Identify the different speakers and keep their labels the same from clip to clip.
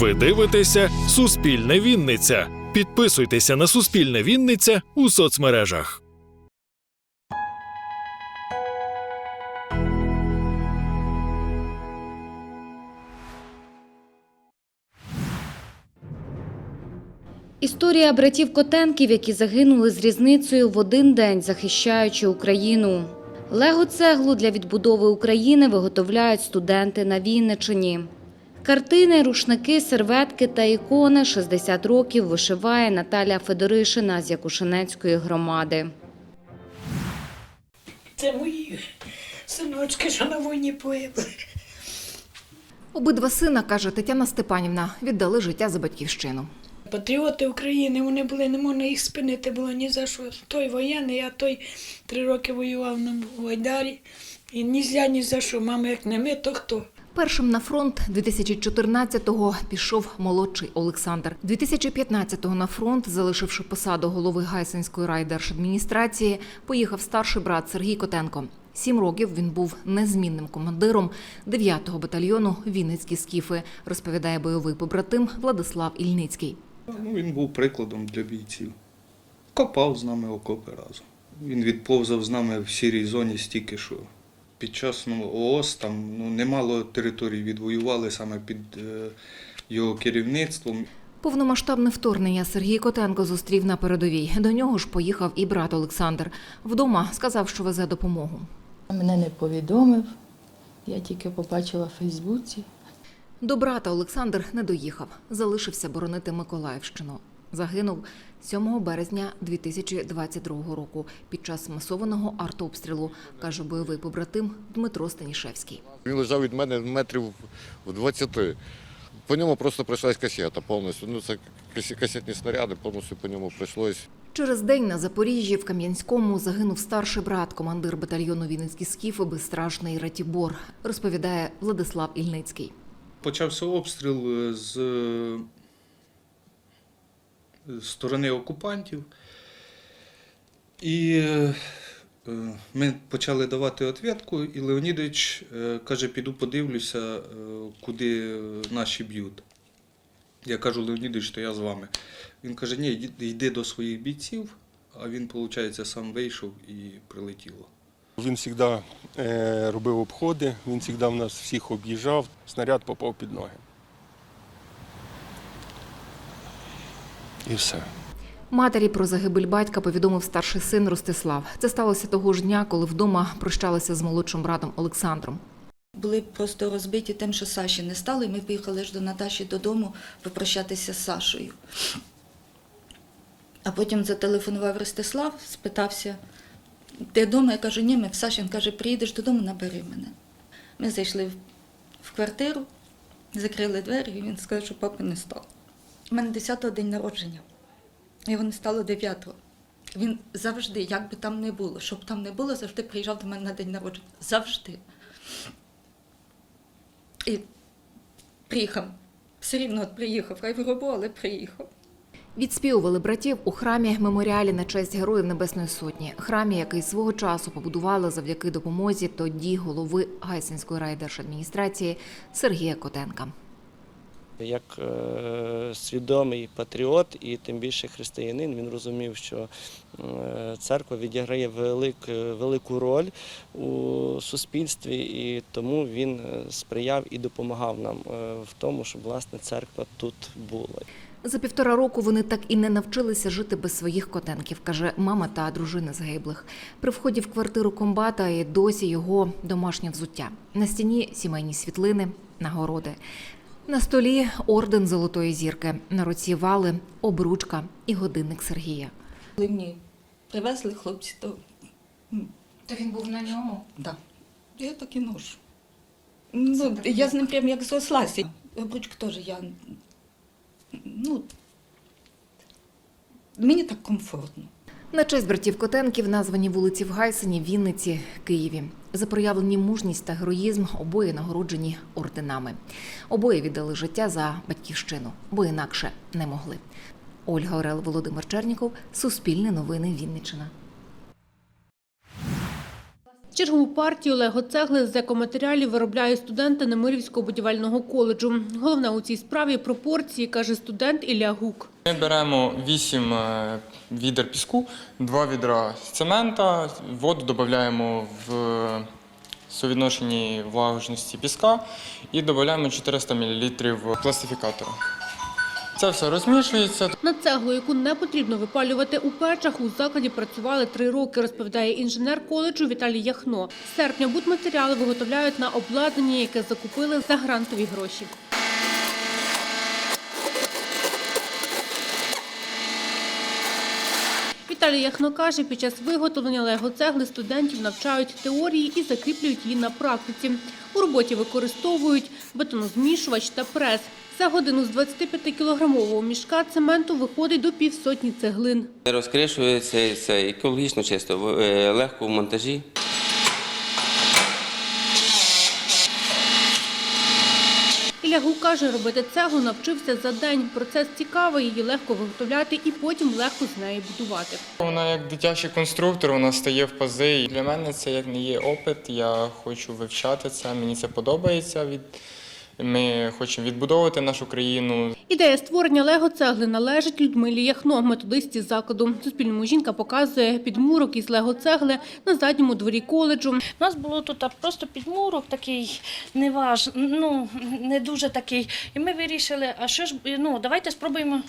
Speaker 1: Ви дивитеся Суспільне Вінниця. Підписуйтеся на Суспільне Вінниця у соцмережах.
Speaker 2: Історія братів Котенків, які загинули з різницею в один день, захищаючи Україну. Лего цеглу для відбудови України виготовляють студенти на Вінничині. Картини, рушники, серветки та ікони 60 років вишиває Наталя Федоришина з Якушинецької громади.
Speaker 3: Це мої синочки, що на війні погибли.
Speaker 4: Обидва сина, каже Тетяна Степанівна, віддали життя за батьківщину.
Speaker 3: Патріоти України, вони були, не можна їх спинити було ні за що. Той воєнний, а той три роки воював на Вайдарі. І ні зля, ні за що. Мама, як не ми, то хто?
Speaker 4: Першим на фронт 2014-го пішов молодший Олександр. 2015-го на фронт, залишивши посаду голови Гайсинської райдержадміністрації, поїхав старший брат Сергій Котенко. Сім років він був незмінним командиром 9-го батальйону Вінницькі скіфи, розповідає бойовий побратим Владислав Ільницький.
Speaker 5: Ну, він був прикладом для бійців. Копав з нами окопи разом. Він відповзав з нами в сірій зоні стільки, що під час ну, ООС там ну, немало територій відвоювали саме під е, його керівництвом.
Speaker 4: Повномасштабне вторгнення Сергій Котенко зустрів на передовій. До нього ж поїхав і брат Олександр. Вдома сказав, що везе допомогу.
Speaker 6: Мене не повідомив. Я тільки побачила в Фейсбуці.
Speaker 4: До брата Олександр не доїхав, залишився боронити Миколаївщину. Загинув 7 березня 2022 року під час масованого артобстрілу, каже бойовий побратим Дмитро Станішевський.
Speaker 7: Він лежав від мене метрів в 20. По ньому просто прийшлась касета повністю. Ну, це касі- касетні снаряди, повністю по ньому прийшлось.
Speaker 4: Через день на Запоріжжі в Кам'янському загинув старший брат, командир батальйону Вінницькі скіфи безстрашний Ратібор, розповідає Владислав Ільницький.
Speaker 5: Почався обстріл е, з сторони окупантів. І е, ми почали давати відповідку, і Леонідович е, каже, піду подивлюся, е, куди наші б'ють. Я кажу, Леонідович, то я з вами. Він каже, ні, йди- до своїх бійців, а він, виходить, сам вийшов і прилетіло.
Speaker 8: Він завжди робив обходи, він завжди в нас всіх об'їжджав, снаряд попав під ноги. І все.
Speaker 4: Матері про загибель батька повідомив старший син Ростислав. Це сталося того ж дня, коли вдома прощалися з молодшим братом Олександром.
Speaker 9: Були просто розбиті тим, що Саші не стало, і ми поїхали ж до Наташі додому попрощатися з Сашою. А потім зателефонував Ростислав, спитався, ти вдома? Я кажу, ні, ми в Саші. Він каже, приїдеш додому, набери мене. Ми зайшли в- в квартиру, закрили двері, і він сказав, що папи не стало. У мене 10-го день народження. Його не стало 9-го. Він завжди, як би там не було, щоб там не було, завжди приїжджав до мене на день народження. Завжди. І приїхав. Все рівно от приїхав, хай виробу, але приїхав.
Speaker 4: Відспівували братів у храмі меморіалі на честь Героїв Небесної Сотні. Храмі, який свого часу побудували завдяки допомозі тоді голови Гайсинської райдержадміністрації Сергія Котенка.
Speaker 10: Як е, свідомий патріот і тим більше християнин, він розумів, що е, церква відіграє велик, велику роль у суспільстві, і тому він е, сприяв і допомагав нам е, в тому, щоб власне церква тут була.
Speaker 4: За півтора року вони так і не навчилися жити без своїх котенків, каже мама та дружина загиблих. При вході в квартиру комбата і досі його домашнє взуття. На стіні сімейні світлини, нагороди. На столі орден Золотої зірки, на руці вали, обручка і годинник Сергія.
Speaker 9: Коли мені привезли хлопці, то
Speaker 4: То він був на ньому.
Speaker 9: да. я так і ношу. Ну, я з ним прям як зрослася. Обручку теж я. Ну, мені так комфортно.
Speaker 4: На честь братів Котенків названі вулиці в Гайсині, Вінниці, Києві. За проявлені мужність та героїзм обоє нагороджені орденами. Обоє віддали життя за батьківщину, бо інакше не могли. Ольга Орел, Володимир Черніков, Суспільне новини Вінниччина.
Speaker 11: Чергову партію лего-цегли з екоматеріалів виробляють студенти Немирівського будівельного коледжу. Головне у цій справі пропорції, каже студент Ілля Гук.
Speaker 12: Ми беремо 8 е, відер піску, 2 відра цемента, воду додаємо в совідношенні влагожності піска і додаємо 400 мл пластифікатора. Це все розмішується.
Speaker 11: Над цеглою, яку не потрібно випалювати у печах, у закладі працювали три роки, розповідає інженер коледжу Віталій Яхно. З серпня будматеріали виготовляють на обладнання, яке закупили за грантові гроші. Віталій Яхно каже, під час виготовлення лего-цегли студентів навчають теорії і закріплюють її на практиці. У роботі використовують бетонозмішувач та прес. За годину з 25-кілограмового мішка цементу виходить до півсотні цеглин.
Speaker 13: Розкришується це екологічно чисто, е, легко в монтажі.
Speaker 11: Ілля каже, робити цеглу навчився за день. Процес цікавий, її легко виготовляти і потім легко з неї будувати.
Speaker 12: Вона як дитячий конструктор, вона стає в пази. Для мене це як не є опит. Я хочу вивчати це. Мені це подобається. Від ми хочемо відбудовувати нашу країну.
Speaker 11: Ідея створення лего-цегли належить Людмилі Яхно, методистці закладу. Суспільному жінка показує підмурок із лего-цегли на задньому дворі коледжу.
Speaker 14: У нас було тут просто підмурок такий неваж, ну не дуже такий. І ми вирішили, а що ж ну давайте спробуємо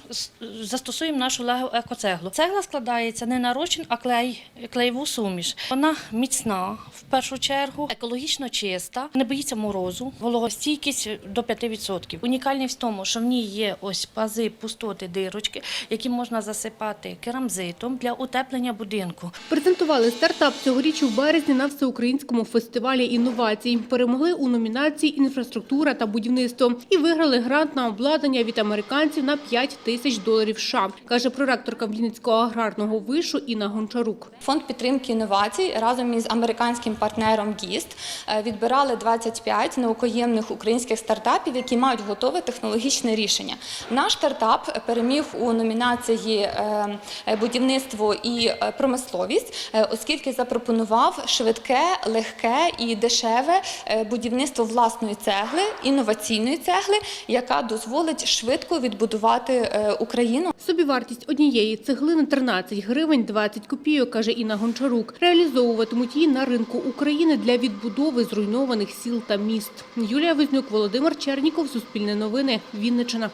Speaker 14: застосуємо нашу лего екоцеглу. Цегла складається не на розчин, а клей, клеєву суміш. Вона міцна в першу чергу, екологічно чиста, не боїться морозу, вологостійкість до 5%. Унікальність в тому, що в ній є ось пази, пустоти, дирочки, які можна засипати керамзитом для утеплення будинку.
Speaker 11: Презентували стартап цьогоріч у березні на всеукраїнському фестивалі інновацій. Перемогли у номінації інфраструктура та будівництво і виграли грант на обладнання від американців на 5 тисяч доларів США, каже проректорка Вінницького аграрного вишу Інна Гончарук.
Speaker 15: Фонд підтримки інновацій разом із американським партнером ГІСТ відбирали 25 наукоємних українських стартапів, які мають готове технологічне рішення. Наш стартап переміг у номінації е, будівництво і е, промисловість, е, оскільки запропонував швидке, легке і дешеве будівництво власної цегли, інноваційної цегли, яка дозволить швидко відбудувати Україну.
Speaker 11: Собівартість однієї цеглини 13 гривень 20 копійок, каже Інна Гончарук. Реалізовуватимуть її на ринку України для відбудови зруйнованих сіл та міст. Юлія Вознюк, Володимир Черніков, Суспільне новини, Вінниччина.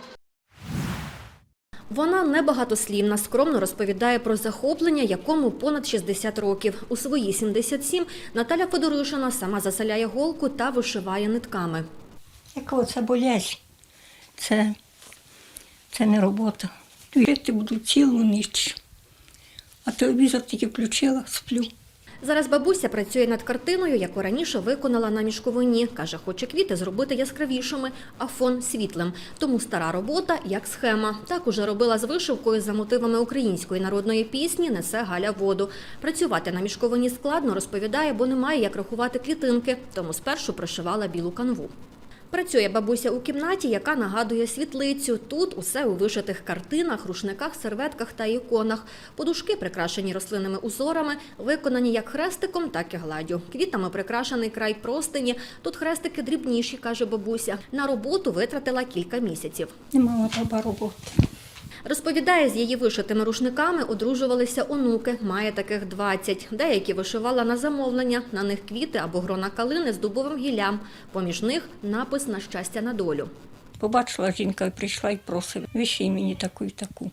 Speaker 16: Вона небагатослівна, скромно розповідає про захоплення, якому понад 60 років. У свої 77 Наталя Федоришина сама заселяє голку та вишиває нитками.
Speaker 17: Яка це болять? Це, це не робота. Жити буду цілу ніч. А телевізор тільки включила, сплю.
Speaker 16: Зараз бабуся працює над картиною, яку раніше виконала на мішковині. Каже, хоче квіти зробити яскравішими, а фон світлим. Тому стара робота як схема. Так уже робила з вишивкою за мотивами української народної пісні Несе Галя воду. Працювати на мішковині складно, розповідає, бо немає як рахувати клітинки, тому спершу пришивала білу канву. Працює бабуся у кімнаті, яка нагадує світлицю. Тут усе у вишитих картинах, рушниках, серветках та іконах. Подушки прикрашені рослинними узорами, виконані як хрестиком, так і гладдю. Квітами прикрашений край простині. Тут хрестики дрібніші, каже бабуся. На роботу витратила кілька місяців.
Speaker 17: Не мала баба роботи.
Speaker 16: Розповідає, з її вишитими рушниками одружувалися онуки, має таких 20. Деякі вишивала на замовлення, на них квіти або грона калини з дубовим гіллям. Поміж них напис на щастя на долю.
Speaker 17: Побачила жінка прийшла і просила, виший мені таку і таку.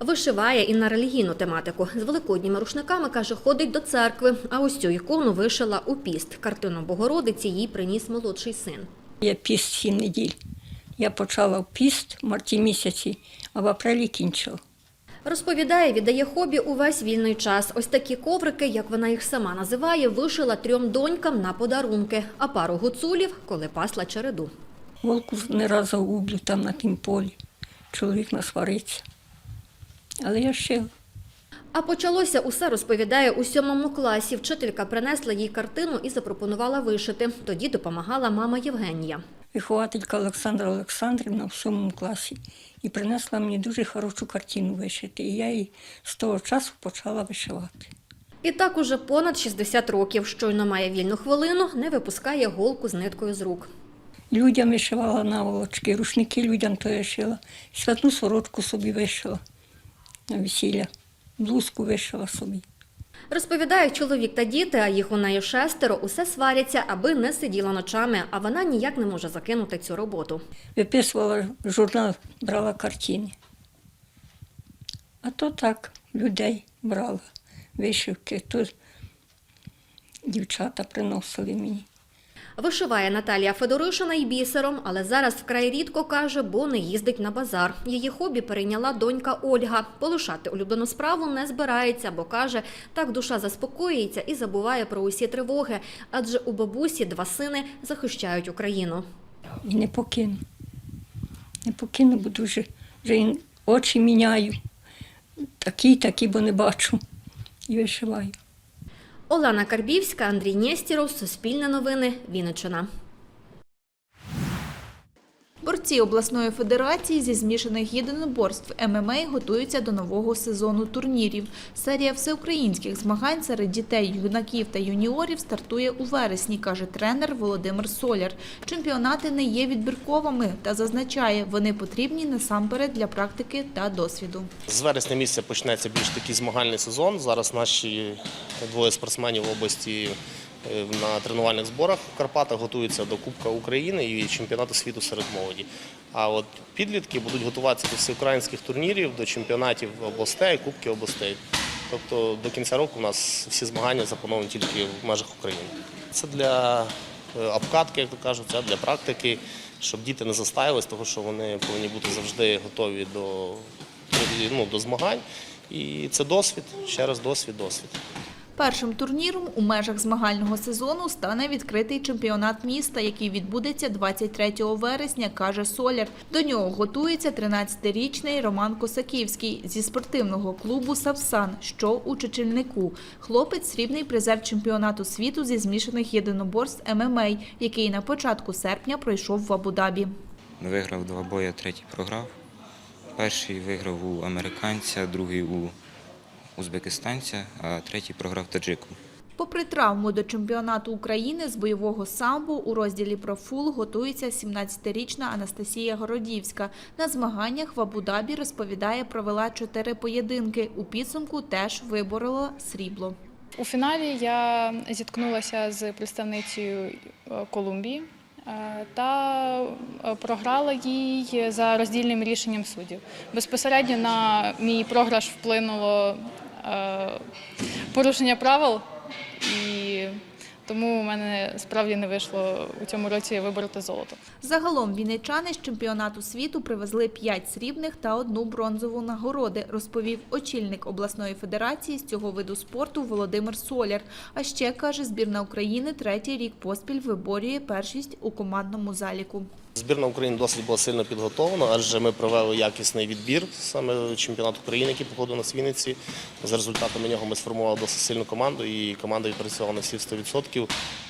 Speaker 16: Вишиває і на релігійну тематику. З великодніми рушниками, каже, ходить до церкви. А ось цю ікону вишила у піст. Картину Богородиці їй приніс молодший син.
Speaker 17: Я піст сім неділь. Я почала в піст в марті місяці, а в апрелі кінчила.
Speaker 16: Розповідає, віддає хобі увесь вільний час. Ось такі коврики, як вона їх сама називає, вишила трьом донькам на подарунки, а пару гуцулів, коли пасла череду.
Speaker 17: Волку не раз загублю там на тім полі. Чоловік насвариться. Але я ще
Speaker 16: А почалося усе, розповідає, у сьомому класі. Вчителька принесла їй картину і запропонувала вишити. Тоді допомагала мама Євгенія.
Speaker 17: вихователька Олександра Олександрівна в сьомому класі і принесла мені дуже хорошу картину вишити. І я її з того часу почала вишивати.
Speaker 16: І так уже понад 60 років. Щойно має вільну хвилину, не випускає голку з ниткою з рук.
Speaker 17: Людям вишивала наволочки, рушники людям то шила. Святну сорочку собі вишила на весілля, блузку вишила собі.
Speaker 16: Розповідають чоловік та діти, а їх у неї шестеро, усе сваряться, аби не сиділа ночами, а вона ніяк не може закинути цю роботу.
Speaker 17: Виписувала журнал, брала картини. А то так, людей брала, вишивки, то дівчата приносили мені.
Speaker 16: Вишиває Наталія Федоришина і бісером, але зараз вкрай рідко каже, бо не їздить на базар. Її хобі перейняла донька Ольга. Полишати улюблену справу не збирається, бо каже, так душа заспокоюється і забуває про усі тривоги, адже у бабусі два сини захищають Україну.
Speaker 17: І не покину. Не покину, бо дуже вже очі міняю. Такі, такі, бо не бачу. І вишиваю.
Speaker 16: Олена Карбівська, Андрій Нєстіров, Суспільне новини, Вінниччина.
Speaker 18: Борці обласної федерації зі змішаних єдиноборств ММА готуються до нового сезону турнірів. Серія всеукраїнських змагань серед дітей, юнаків та юніорів стартує у вересні, каже тренер Володимир Соляр. Чемпіонати не є відбірковими та зазначає, вони потрібні насамперед для практики та досвіду.
Speaker 19: З вересня місяця почнеться більш такий змагальний сезон. Зараз наші двоє спортсменів в області на тренувальних зборах в Карпатах готуються до Кубка України і чемпіонату світу серед молоді. А от підлітки будуть готуватися до всеукраїнських турнірів, до чемпіонатів областей, Кубків областей. Тобто до кінця року у нас всі змагання заплановані тільки в межах України. Це для е, обкатки, як то кажуть, це для практики, щоб діти не застаювалися, тому що вони повинні бути завжди готові до, ну, до змагань. І це досвід, ще раз досвід, досвід.
Speaker 18: Першим турніром у межах змагального сезону стане відкритий чемпіонат міста, який відбудеться 23 вересня, каже Соляр. До нього готується 13-річний Роман Косаківський зі спортивного клубу Савсан, що у Чечельнику. Хлопець срібний призер чемпіонату світу зі змішаних єдиноборств ММА, який на початку серпня пройшов в Абу-Дабі.
Speaker 20: Виграв два бої, третій програв. Перший виграв у американця, другий у узбекистанця, а третій програв таджику.
Speaker 18: Попри травму до чемпіонату України з бойового самбо у розділі «Профул» готується 17-річна Анастасія Городівська. На змаганнях в Абу-Дабі, розповідає, провела чотири поєдинки. У підсумку теж виборола срібло.
Speaker 21: У фіналі я зіткнулася з представницею е, Колумбії е, та е, програла їй за роздільним рішенням суддів. Безпосередньо на мій програш вплинуло порушення правил, і тому у мене справді не вийшло у цьому році вибороти золото.
Speaker 18: Загалом вінничани з чемпіонату світу привезли 5 срібних та одну бронзову нагороди, розповів очільник обласної федерації з цього виду спорту Володимир Соляр. А ще, каже, збірна України третій рік поспіль виборює першість у командному заліку.
Speaker 19: Збірна України досить була сильно підготовлена, адже ми провели якісний відбір саме чемпіонат України, який проходив на Вінниці. За результатами нього ми сформували досить сильну команду, і команда відпрацювала на всі 100%.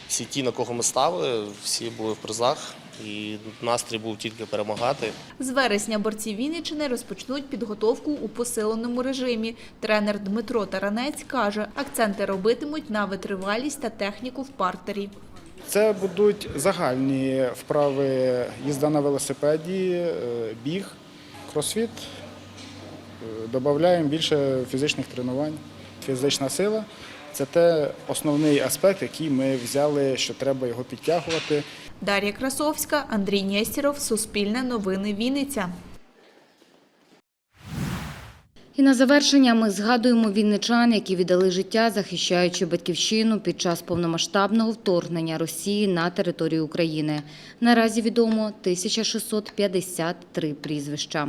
Speaker 19: Всі ті, на кого ми ставили, всі були в призах, і настрій був тільки перемагати.
Speaker 18: З вересня борці Вінниччини розпочнуть підготовку у посиленому режимі. Тренер Дмитро Таранець каже, акценти робитимуть на витривалість та техніку в партері.
Speaker 22: Це будуть загальні вправи їзда на велосипеді, е, біг, кросфіт. Е, Додаємо більше фізичних тренувань. Фізична сила це те основний аспект, який ми взяли, що треба його підтягувати.
Speaker 18: Дар'я Красовська, Андрій Нєстіров, Суспільне новини Вінниця.
Speaker 2: І на завершення ми згадуємо вінничан, які віддали життя, захищаючи батьківщину під час повномасштабного вторгнення Росії на територію України. Наразі відомо 1653 прізвища.